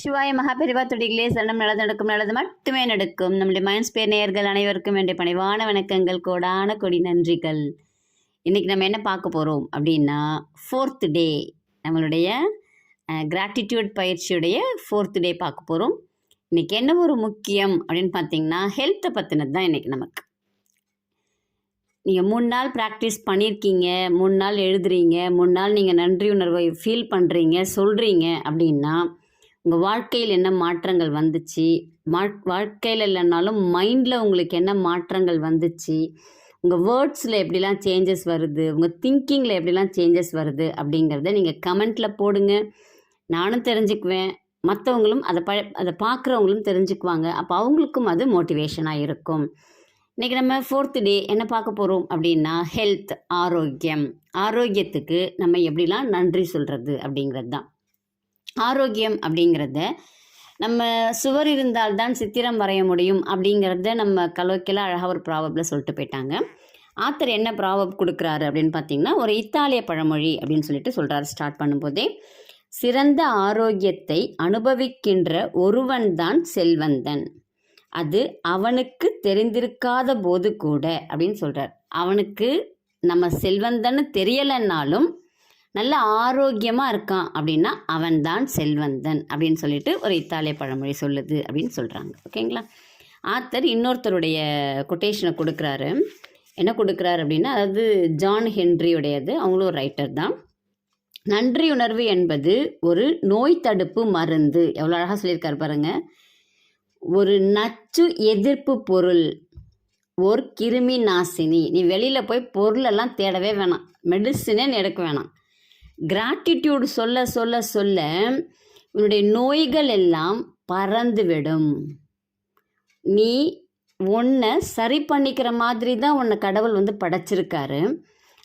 சிவாய மகாபெரிவா துடிகளே சரணம் நல்லது நடக்கும் நல்லது மட்டுமே நடக்கும். நம்முடைய மைண்ட்ஸ் பேர் நேயர்கள் அனைவருக்கும் வேண்டிய பணிவான வணக்கங்கள். கோடான கொடி நன்றிகள். இன்றைக்கி நம்ம என்ன பார்க்க போகிறோம் அப்படின்னா ஃபோர்த் டே நம்மளுடைய கிராட்டிடியூட் பயிற்சியுடைய ஃபோர்த் டே பார்க்க போகிறோம் இன்றைக்கி என்ன ஒரு முக்கியம் அப்படின்னு பார்த்தீங்கன்னா ஹெல்த்தை பற்றினது தான் இன்றைக்கி நமக்கு. நீங்கள் மூணு நாள் ப்ராக்டிஸ் பண்ணியிருக்கீங்க மூணு நாள் எழுதுறீங்க மூணு நாள் நீங்கள் நன்றி உணர்வை ஃபீல் பண்ணுறீங்க சொல்கிறீங்க அப்படின்னா உங்கள் வாழ்க்கையில் என்ன மாற்றங்கள் வந்துச்சு? மா வாழ்க்கையில் இல்லைனாலும் மைண்டில் உங்களுக்கு என்ன மாற்றங்கள் வந்துச்சு? உங்கள் வேர்ட்ஸில் எப்படிலாம் சேஞ்சஸ் வருது? உங்கள் திங்கிங்கில் எப்படிலாம் சேஞ்சஸ் வருது? அப்படிங்கிறத நீங்கள் கமெண்ட்டில் போடுங்க. நானும் தெரிஞ்சுக்குவேன். மற்றவங்களும் அதை ப அதை பார்க்குறவங்களும் தெரிஞ்சுக்குவாங்க. அப்போ அவங்களுக்கும் அது மோட்டிவேஷனாக இருக்கும். இன்றைக்கி நம்ம ஃபோர்த்து டே என்ன பார்க்க போகிறோம் அப்படின்னா ஹெல்த் ஆரோக்கியம். ஆரோக்கியத்துக்கு நம்ம எப்படிலாம் நன்றி சொல்கிறது அப்படிங்கிறது தான். ஆரோக்கியம் அப்படிங்கிறத நம்ம சுவர் இருந்தால்தான் சித்திரம் வரைய முடியும் அப்படிங்கிறத நம்ம கலோக்கியில் அழகாக ஒரு ப்ராவப்பில் சொல்லிட்டு போயிட்டாங்க. ஆத்தர் என்ன ப்ராவப் கொடுக்குறாரு அப்படின்னு பார்த்தீங்கன்னா ஒரு இத்தாலிய பழமொழி அப்படின்னு சொல்லிட்டு சொல்கிறாரு ஸ்டார்ட் பண்ணும்போதே. சிறந்த ஆரோக்கியத்தை அனுபவிக்கின்ற ஒருவன்தான் செல்வந்தன். அது அவனுக்கு தெரிந்திருக்காத போது கூட அப்படின்னு சொல்கிறார் அவனுக்கு நம்ம செல்வந்தன்னு தெரியலைன்னாலும் நல்ல ஆரோக்கியமாக இருக்கான் அப்படின்னா அவன்தான் செல்வந்தன் அப்படின்னு சொல்லிட்டு ஒரு இத்தாலிய பழமொழி சொல்லுது அப்படின்னு சொல்கிறாங்க ஓகேங்களா? ஆத்தர் இன்னொருத்தருடைய கொட்டேஷனை கொடுக்குறாரு. என்ன கொடுக்குறாரு அப்படின்னா அதாவது ஜான் ஹென்ரியுடையது. அவங்களும் ஒரு ரைட்டர் தான். நன்றி உணர்வு என்பது ஒரு நோய் தடுப்பு மருந்து. எவ்வளோ அழகாக சொல்லியிருக்காரு பாருங்க. ஒரு நச்சு எதிர்ப்பு பொருள் ஒரு கிருமி நாசினி. நீ வெளியில் போய் பொருளெல்லாம் தேடவே வேணாம். மெடிசினே நீ எடுக்க வேணாம். கிராட்டிடியூட் சொல்ல சொல்ல சொல்ல உன்னுடைய நோய்கள் எல்லாம் பறந்துவிடும். நீ ஒன்றை சரி பண்ணிக்கிற மாதிரி தான் உன்னை கடவுள் வந்து படைச்சிருக்காரு.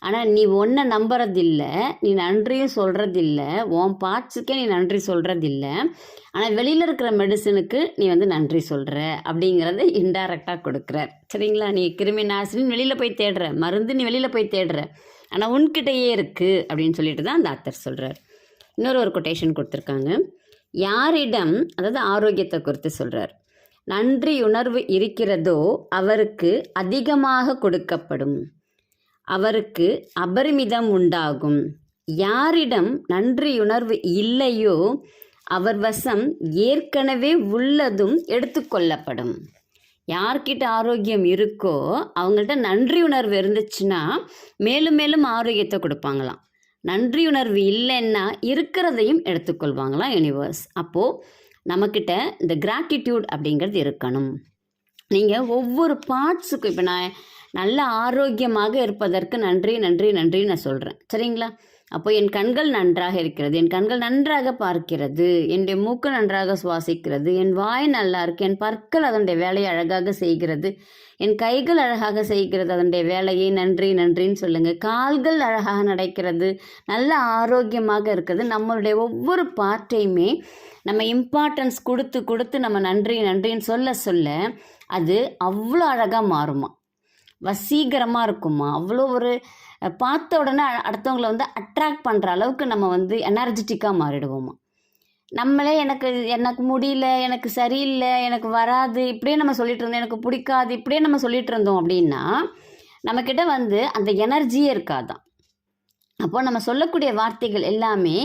ஆனால் நீ ஒன்றை நம்புறதில்ல நீ நன்றியும் சொல்கிறதில்ல உன் பார்ட்ஸுக்கே நீ நன்றி சொல்கிறதில்ல ஆனால் வெளியில் இருக்கிற மெடிசனுக்கு நீ வந்து நன்றி சொல்கிற அப்படிங்கிறத இன்டைரக்டாக கொடுக்குற. சரிங்களா? நீ கிருமி நாசினி வெளியில் போய் தேடுற மருந்து நீ வெளியில் போய் தேடுற. ஆனால் உன்கிட்டயே இருக்குது அப்படின்னு சொல்லிட்டு தான் அந்த ஆத்தர் சொல்கிறார் இன்னொரு ஒரு கொட்டேஷன் கொடுத்துருக்காங்க. யாரிடம் அதாவது ஆரோக்கியத்தை குறித்து சொல்கிறார் நன்றி உணர்வு இருக்கிறதோ அவருக்கு அதிகமாக கொடுக்கப்படும். அவருக்கு அபரிமிதம் உண்டாகும். யாரிடம் நன்றியுணர்வு இல்லையோ அவர் வசம் ஏற்கனவே உள்ளதும் எடுத்துக்கொள்ளப்படும் யார்கிட்ட ஆரோக்கியம் இருக்கோ அவங்கள்ட்ட நன்றி உணர்வு இருந்துச்சுன்னா மேலும் மேலும் ஆரோக்கியத்தை கொடுப்பாங்களாம். நன்றி உணர்வு இல்லைன்னா இருக்கிறதையும் எடுத்துக்கொள்வாங்களாம் யூனிவர்ஸ் அப்போது நம்மக்கிட்ட இந்த கிராட்டிடியூட் அப்படிங்கிறது இருக்கணும். நீங்கள் ஒவ்வொரு பார்ட்ஸுக்கும் இப்போ நான் நல்ல ஆரோக்கியமாக இருப்பதற்கு நன்றி நன்றி நன்றி நான் சொல்கிறேன் சரிங்களா? அப்போ என் கண்கள் நன்றாக இருக்கிறது என் கண்கள் நன்றாக பார்க்கிறது என்னுடைய மூக்கு நன்றாக சுவாசிக்கிறது என் வாய் நல்லா இருக்கு என் பற்கள் அதனுடைய வேலையை அழகாக செய்கிறது என் கைகள் அழகாக செய்கிறது அதனுடைய வேலையை நன்றி நன்றின்னு சொல்லுங்கள் கால்கள் அழகாக நடக்கிறது நல்ல ஆரோக்கியமாக இருக்கிறது நம்மளுடைய ஒவ்வொரு பார்ட்டையுமே நம்ம இம்பார்ட்டன்ஸ் கொடுத்து கொடுத்து நம்ம நன்றி நன்றின்னு சொல்ல சொல்ல அது அவ்வளோ அழகாக மாறுமா. வசீகரமாக இருக்குமா? அவ்வளோ ஒரு பார்த்த உடனே அடுத்தவங்களை வந்து அட்ராக்ட் பண்ணுற அளவுக்கு நம்ம வந்து எனர்ஜெட்டிக்காக மாறிடுவோமா? நம்மளே எனக்கு எனக்கு முடியல எனக்கு சரியில்லை எனக்கு வராது இப்படியே நம்ம சொல்லிட்டு இருந்தோம் எனக்கு பிடிக்காது இப்படியே நம்ம சொல்லிட்டு இருந்தோம் அப்படின்னா நம்மக்கிட்ட வந்து அந்த எனர்ஜியே இருக்காதான் அப்போ நம்ம சொல்லக்கூடிய வார்த்தைகள் எல்லாமே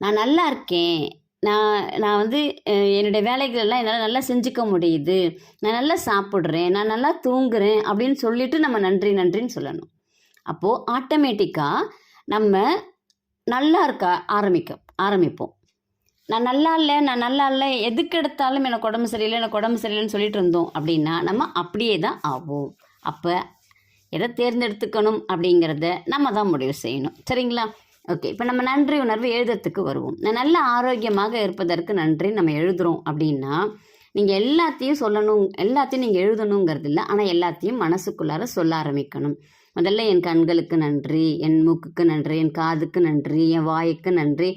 நான் நல்லா இருக்கேன் நான் நான் வந்து என்னுடைய வேலைகளெல்லாம் என்னால் நல்லா செஞ்சுக்க முடியுது. நான் நல்லா சாப்பிட்றேன். நான் நல்லா தூங்குறேன் அப்படின்னு சொல்லிட்டு நம்ம நன்றி நன்றின்னு சொல்லணும். அப்போது ஆட்டோமேட்டிக்காக நம்ம நல்லா இருக்க ஆரம்பிக்க ஆரம்பிப்போம். நான் நல்லா இல்லை நான் நல்லா இல்லை எதுக்கு எடுத்தாலும் எனக்கு உடம்பு சரியில்லை எனக்கு உடம்பு சரியில்லைன்னு சொல்லிட்டு இருந்தோம் அப்படின்னா நம்ம அப்படியே தான் ஆகும் அப்போ எதை தேர்ந்தெடுத்துக்கணும் அப்படிங்கிறத நம்ம தான் முடிவு செய்யணும். சரிங்களா? ஓகே இப்போ நம்ம நன்றி உணர்வு எழுதுறதுக்கு வருவோம். நான் நல்ல ஆரோக்கியமாக இருப்பதற்கு நன்றி நம்ம எழுதுகிறோம் அப்படின்னா நீங்கள் எல்லாத்தையும் சொல்லணும் எல்லாத்தையும் நீங்கள் எழுதணுங்கிறது இல்லை ஆனால் எல்லாத்தையும் மனசுக்குள்ளார சொல்ல ஆரம்பிக்கணும். முதல்ல என் கண்களுக்கு நன்றி என் மூக்குக்கு நன்றி என் காதுக்கு நன்றி என் வாய்க்கு நன்றி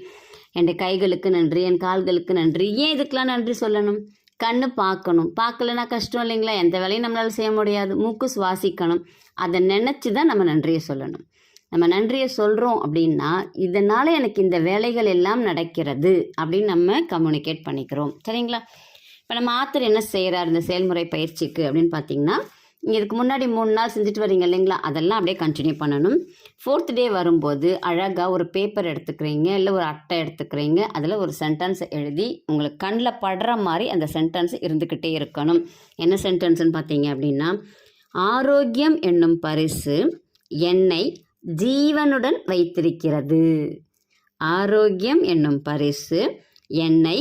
என் கைகளுக்கு நன்றி என் கால்களுக்கு நன்றி. ஏன் இதுக்கெலாம் நன்றி சொல்லணும்? கண்ணு பார்க்கணும். பார்க்கலனா கஷ்டம் இல்லைங்களா? எந்த வேலையும் நம்மளால் செய்ய முடியாது. மூக்கு சுவாசிக்கணும். அதை நினச்சி தான் நம்ம நன்றியை சொல்லணும். நம்ம நன்றியை சொல்கிறோம் அப்படின்னா இதனால் எனக்கு இந்த வேலைகள் எல்லாம் நடக்கிறது அப்படின்னு நம்ம கம்யூனிகேட் பண்ணிக்கிறோம். சரிங்களா? இப்போ நம்ம ஆத்தர் என்ன செய்கிறார் இந்த செயல்முறை பயிற்சிக்கு அப்படின்னு பார்த்தீங்கன்னா நீங்கள் இதுக்கு முன்னாடி மூணு நாள் செஞ்சுட்டு வரீங்க இல்லைங்களா? அதெல்லாம் அப்படியே கண்டினியூ பண்ணணும். ஃபோர்த் டே வரும்போது அழகாக ஒரு பேப்பர் எடுத்துக்கிறீங்க இல்லை ஒரு அட்டை எடுத்துக்கிறீங்க அதில் ஒரு சென்டென்ஸ் எழுதி உங்களுக்கு கண்ணில் படுற மாதிரி அந்த சென்டென்ஸ் இருந்துக்கிட்டே இருக்கணும். என்ன சென்டென்ஸ்னு பார்த்தீங்க அப்படின்னா ஆரோக்கியம் என்னும் பரிசு என்னை ஜீவனுடன் வைத்திருக்கிறது. ஆரோக்கியம் என்னும் பரிசு என்னை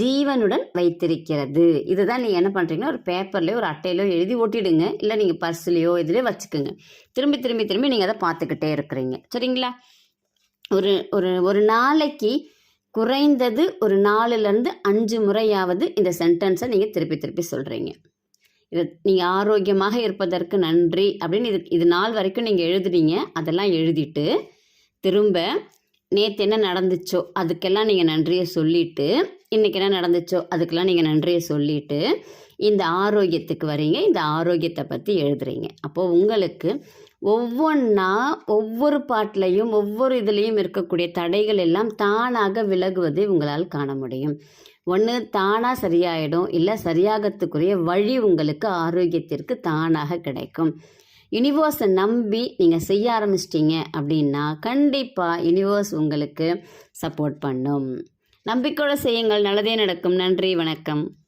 ஜீவனுடன் வைத்திருக்கிறது. இதுதான் நீங்கள் என்ன பண்ணுறீங்கன்னா ஒரு பேப்பர்லேயோ ஒரு அட்டையிலோ எழுதி ஒட்டிடுங்க இல்லை நீங்கள் பர்ஸ்லேயோ இதுலேயோ வச்சுக்கோங்க. திரும்பி திரும்பி திரும்பி நீங்கள் அதை பார்த்துக்கிட்டே இருக்கிறீங்க. சரிங்களா? ஒரு ஒரு ஒரு நாளைக்கு குறைந்தது ஒரு நாலுலேருந்து அஞ்சு முறையாவது இந்த சென்டென்ஸை நீங்கள் திருப்பி திருப்பி சொல்கிறீங்க இது நீங்கள் ஆரோக்கியமாக இருப்பதற்கு நன்றி அப்படின்னு இது இது நாள் வரைக்கும் நீங்கள் எழுதுறீங்க அதெல்லாம் எழுதிட்டு திரும்ப நேற்று என்ன நடந்துச்சோ அதுக்கெல்லாம் நீங்கள் நன்றியை சொல்லிட்டு இன்றைக்கி என்ன நடந்துச்சோ அதுக்கெல்லாம் நீங்கள் நன்றியை சொல்லிட்டு இந்த ஆரோக்கியத்துக்கு வரீங்க. இந்த ஆரோக்கியத்தை பற்றி எழுதுறீங்க. அப்போது உங்களுக்கு ஒவ்வொன்றா ஒவ்வொரு பாட்டிலையும் ஒவ்வொரு இதுலேயும் இருக்கக்கூடிய தடைகள் எல்லாம் தானாக விலகுவதை உங்களால் காண முடியும். ஒன்று தானாக சரியாயிடும். இல்லை சரியாகத்துக்குரிய வழி உங்களுக்கு ஆரோக்கியத்திற்கு தானாக கிடைக்கும். யூனிவர்ஸை நம்பி நீங்கள் செய்ய ஆரம்பிச்சிட்டிங்க அப்படின்னா கண்டிப்பாக யூனிவர்ஸ் உங்களுக்கு சப்போர்ட் பண்ணும். நம்பிக்கையோடு செய்யுங்கள். நல்லதே நடக்கும். நன்றி வணக்கம்.